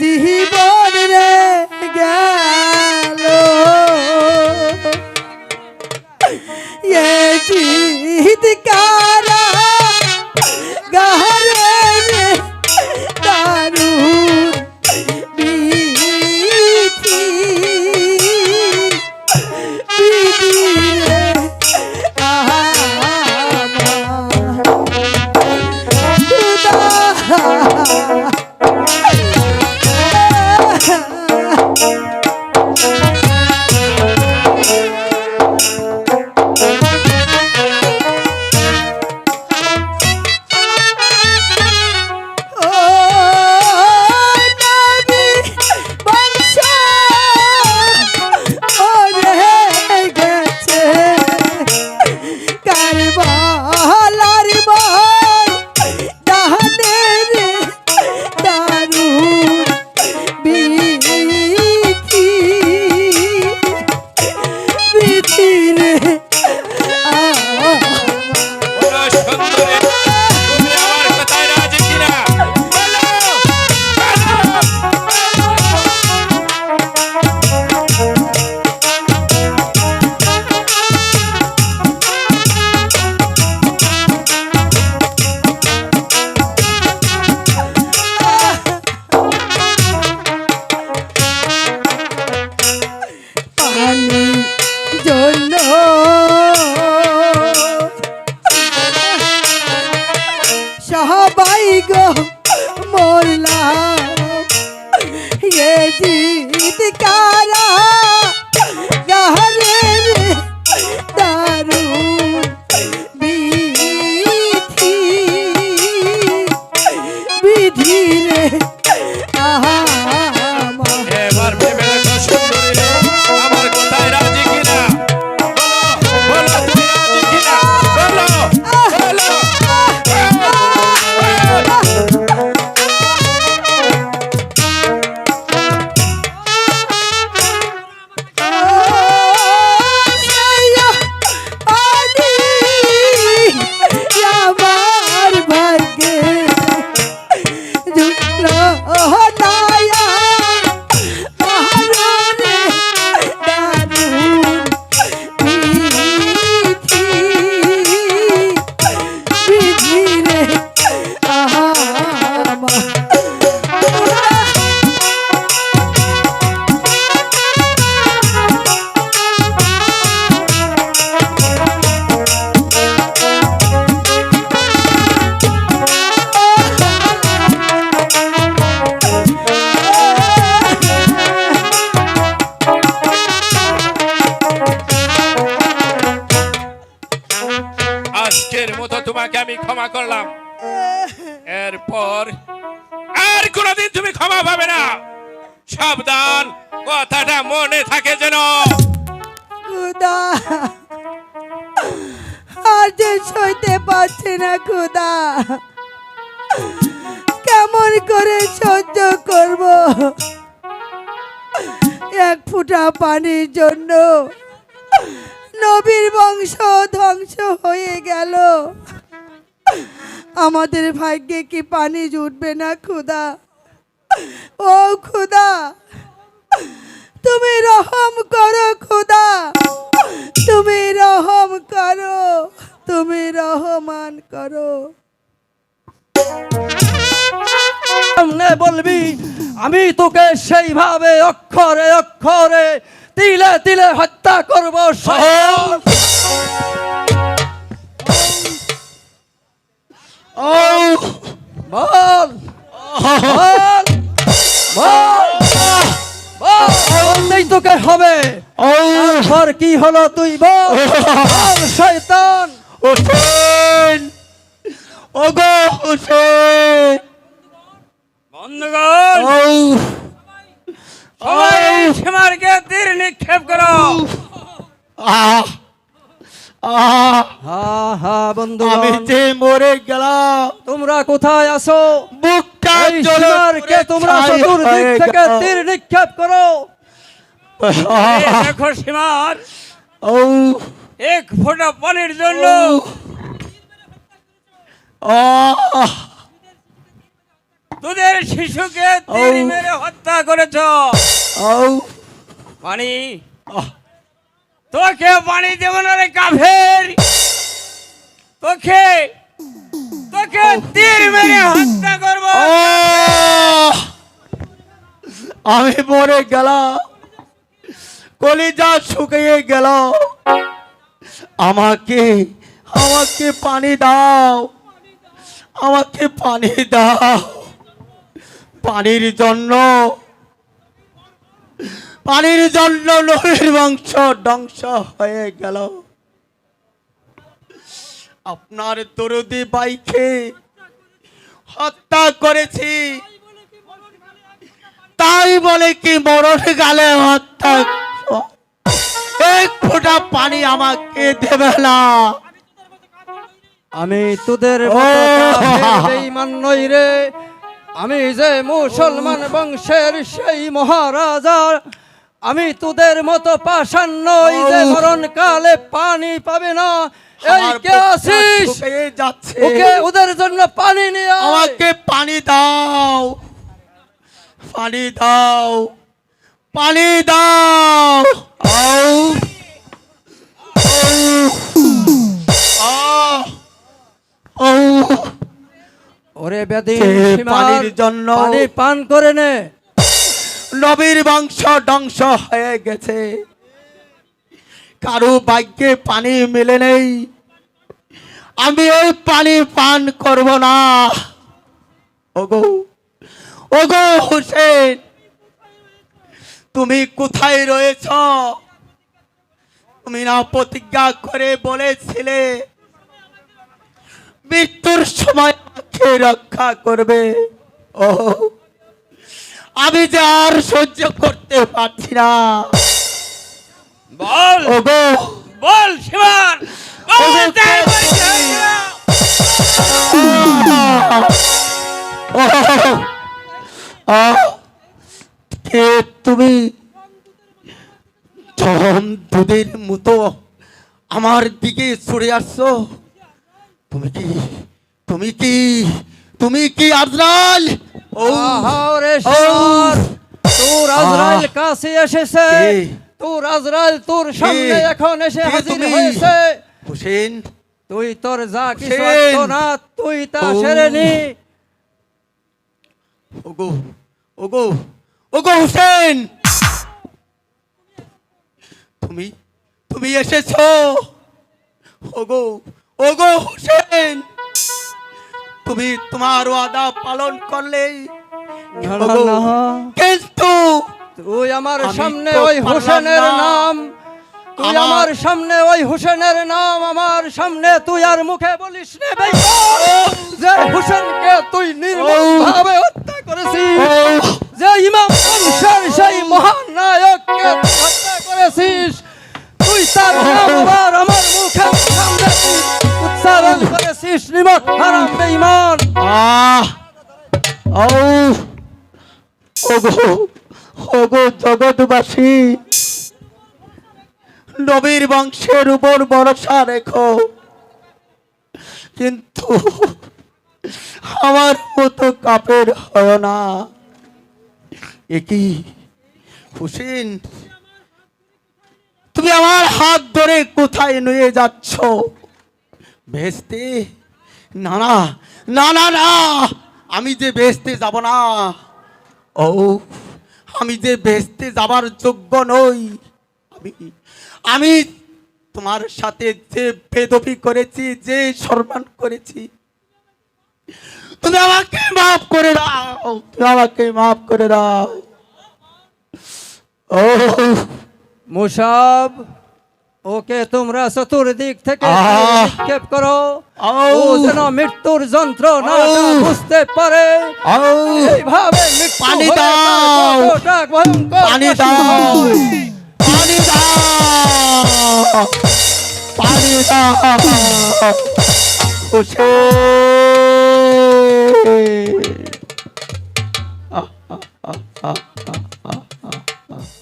জীবন রে ক্ষমা করলাম। এরপর আর কোনোদিন তুমি ক্ষমা পাবে না। সাবধান, কথাটা মনে থাকে যেন। খুদা, আর যে সইতে পারছি না খুদা, কেমন করে সহ্য করব? এক ফুটা পানির জন্য নবীর বংশ ধ্বংস হয়ে গেল। আমাদের ভাগ্যে কি পানি জুটবে না, খুদা? ও খুদা, তুমি রহম করো, খুদা। তুমি রহম করো, তুমি রহমান করো। বলবি, আমি তোকে সেইভাবে অক্ষরে অক্ষরে তিলে তিলে হত্যা করব শয়তান। বল বল বল বল বললেই তোকে হবে তারপর কি হলো তুই বল শয়তান হোসেন ওগো হোসেন বন্ধুগণ সবাই সীমারকে তীর নিক্ষেপ করো আহ বন্ধু আমি যে মরে গেলাম। তোমরা কোথায় বুকটা তোমরা চতুর্দিক থেকে তীর নিক্ষেপ করো। দেখো সীমার। ও এক ফোঁটা পানির জন্য। আহ! তোদের শিশুকে তীর মেরে হত্যা করেছ। পানি তোকে পানি দেব না রে কাফের তোকে তোকে তীর মেরে হত্যা করব। আমি মরে গেলাম। কলিজা শুকিয়ে গেল। আমাকে আমাকে পানি দাও। আমাকে পানি দাও। পানির জন্য পানির জন্য নদীর বংশ ধ্বংস হয়ে গেল। আপনার দরদি বাইকে হত্যা করেছি। তাই বলে কি মরণ গালে হত্যা এক ফোঁটা পানি আমাকে দেবে না। আমি তোদের নই রে। আমি যে মুসলমান বংশের সেই মহারাজা আমি তোদের মতো পাষাণ নই যে! মরণ কালে পানি পাবে না এই কে শুকিয়ে যাচ্ছে। ওকে ওদের জন্য পানি নিয়ে। আমাকে পানি দাও। পানি দাও। পানি দাও। আউ। ওরে কে পানির জন্য? পানি পান করে নে। নবীর বংশ ধ্বংস হয়ে গেছে। কারও ভাগ্যে পানি মেলে নেই। আমি ওই পানি পান করব না। ওগো ওগো হোসেন, তুমি কোথায় রয়েছ? তুমি না প্রতিজ্ঞা করে বলেছিলে, মৃত্যুর সময় রক্ষা করবে। ও আমি যে আর সহ্য করতে পারছি না। বল। ওগো। বল কে তুমি? চরম দুধের মতো আমার দিকে ছড়ে আসছো তুমি কি তুমি কি তুমি কি আজরাল তোর আজরাইল কাছে এসেছে? তোর আজরাইল তোর সামনে এখন এসে হাজির হয়েছে। হোসেন। তুই তোর যা কিছু। না তুই তা ও। সেরে নি। ওগো ওগো ওগো হোসেন। তুমি তুমি এসেছ। ওগো ওগো হোসেন। তুমি তোমার ওয়াদা পালন করলে। কিন্তু তুই আমার সামনে ওই হোসেনের নাম তুই আমার- সামনে ওই হোসেনের নাম আমার সামনে তুই আর মুখে বলিস নে ভাই যে হোসেনকে তুই নির্মমভাবে হত্যা করেছিস যে ইমাম জগৎবাসী, নবীর বংশের উপর ভরসা রেখো। কিন্তু আমার মতো কাপের হয় না। একই হুসেন? তুমি আমার হাত ধরে কোথায় নিয়ে যাচ্ছ? ভেস্তে? না না না না আমি যে বেসতে যাব না। ও আমি যে বেসতে যাবার যোগ্য নই আমি আমি তোমার সাথে যে বেদবি করেছি যে সম্মান করেছি তুমি আমাকে মাফ করে দাও তুমি আমাকে মাফ করে দাও ও মুসাব ওকে তোমরা চতুর্দিক থেকে! নিক্ষেপ করো ও যেন মৃত্যুর যন্ত্রণা! বুঝতে পারে এইভাবে মৃত্যু পানি দাও। পানি দাও। পানি দাও। পানি দাও খুশি আহ আহ আহ আহ আহ আহ।